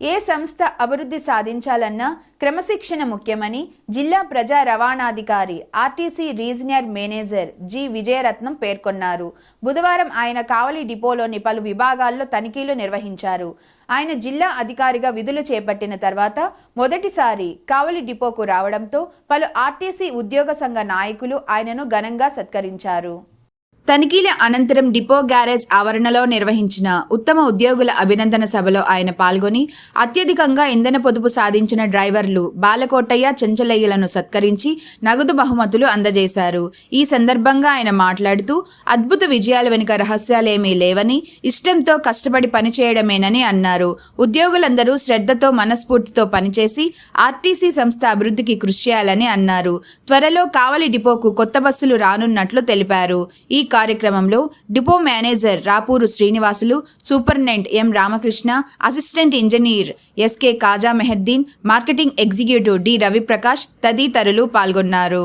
ఏ సంస్థ అభివృద్ధి సాధించాలన్నా క్రమశిక్షణ ముఖ్యమని జిల్లా ప్రజా రవాణాధికారి RTC regional manager G Vijayaratnam పేర్కొన్నారు. బుధవారం ఆయన కావలి డిపోలోని పలు విభాగాల్లో తనిఖీలు నిర్వహించారు. ఆయన జిల్లా అధికారిగా విధులు చేపట్టిన తర్వాత మొదటిసారి కావలి డిపోకు రావడంతో పలు ఆర్టీసీ ఉద్యోగ సంఘ నాయకులు ఆయనను ఘనంగా సత్కరించారు. తనిఖీల అనంతరం డిపో గ్యారేజ్ ఆవరణలో నిర్వహించిన ఉత్తమ ఉద్యోగుల అభినందన సభలో ఆయన పాల్గొని అత్యధికంగా ఇంధన పొదుపు సాధించిన డ్రైవర్లు బాలకోటయ్య చెంచలయ్యలను సత్కరించి నగదు బహుమతులు అందజేశారు. ఈ సందర్భంగా ఆయన మాట్లాడుతూ అద్భుత విజయాల వెనుక రహస్యాలేమీ లేవని ఇష్టంతో కష్టపడి పనిచేయడమేనని అన్నారు. ఉద్యోగులందరూ శ్రద్ధతో మనస్ఫూర్తితో పనిచేసి ఆర్టీసీ సంస్థ అభివృద్ధికి కృషి చేయాలని అన్నారు. త్వరలో కావలి డిపోకు కొత్త బస్సులు రానున్నట్లు తెలిపారు. ఈ కార్యక్రమంలో depot manager Rapuru Srinivasulu superintendent M Ramakrishna assistant engineer SK Khaja Mohiddin marketing executive D Raviprakash తదితరులు పాల్గొన్నారు.